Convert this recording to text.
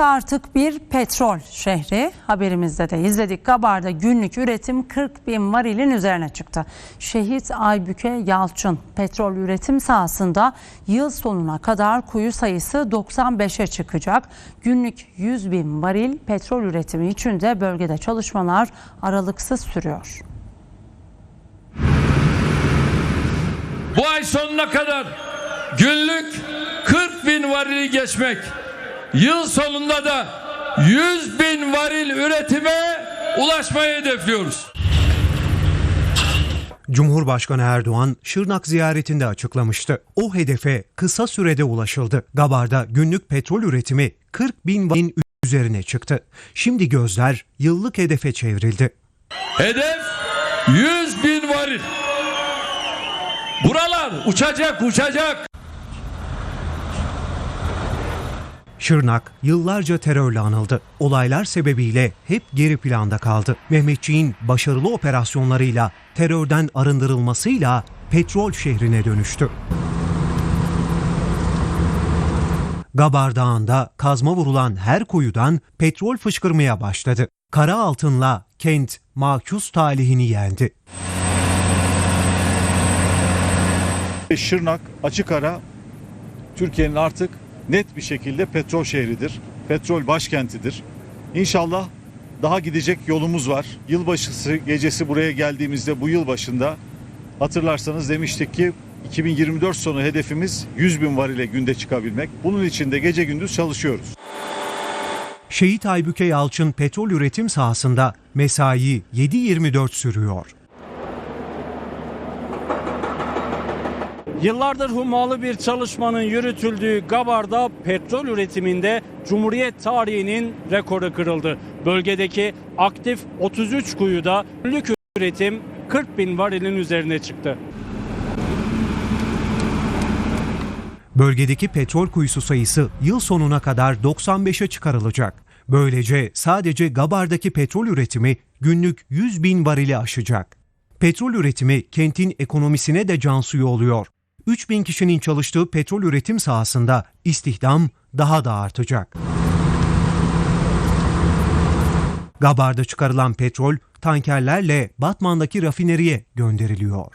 artık bir petrol şehri. Haberimizde de izledik. Gabar'da günlük üretim 40 bin varilin üzerine çıktı. Şehit Aybüke Yalçın petrol üretim sahasında yıl sonuna kadar kuyu sayısı 95'e çıkacak. Günlük 100 bin varil petrol üretimi için de bölgede çalışmalar aralıksız sürüyor. Bu ay sonuna kadar günlük 40 bin varili geçmek, yıl sonunda da 100 bin varil üretime ulaşmayı hedefliyoruz. Cumhurbaşkanı Erdoğan Şırnak ziyaretinde açıklamıştı. O hedefe kısa sürede ulaşıldı. Gabar'da günlük petrol üretimi 40 bin varilin üzerine çıktı. Şimdi gözler yıllık hedefe çevrildi. Hedef 100 bin varil. Buralar uçacak uçacak. Şırnak yıllarca terörle anıldı. Olaylar sebebiyle hep geri planda kaldı. Mehmetçiğin başarılı operasyonlarıyla terörden arındırılmasıyla petrol şehrine dönüştü. Gabar Dağı'nda kazma vurulan her kuyudan petrol fışkırmaya başladı. Kara altınla kent makus talihini yendi. Şırnak açık ara Türkiye'nin artık net bir şekilde petrol şehridir. Petrol başkentidir. İnşallah daha gidecek yolumuz var. Yılbaşı gecesi buraya geldiğimizde bu yıl başında hatırlarsanız demiştik ki 2024 sonu hedefimiz 100 bin var ile günde çıkabilmek. Bunun için de gece gündüz çalışıyoruz. Şehit Aybüke Yalçın petrol üretim sahasında mesai 7-24 sürüyor. Yıllardır hummalı bir çalışmanın yürütüldüğü Gabar'da petrol üretiminde Cumhuriyet tarihinin rekoru kırıldı. Bölgedeki aktif 33 kuyuda günlük üretim 40 bin varilin üzerine çıktı. Bölgedeki petrol kuyusu sayısı yıl sonuna kadar 95'e çıkarılacak. Böylece sadece Gabar'daki petrol üretimi günlük 100 bin varili aşacak. Petrol üretimi kentin ekonomisine de can suyu oluyor. 3 bin kişinin çalıştığı petrol üretim sahasında istihdam daha da artacak. Gabar'da çıkarılan petrol tankerlerle Batman'daki rafineriye gönderiliyor.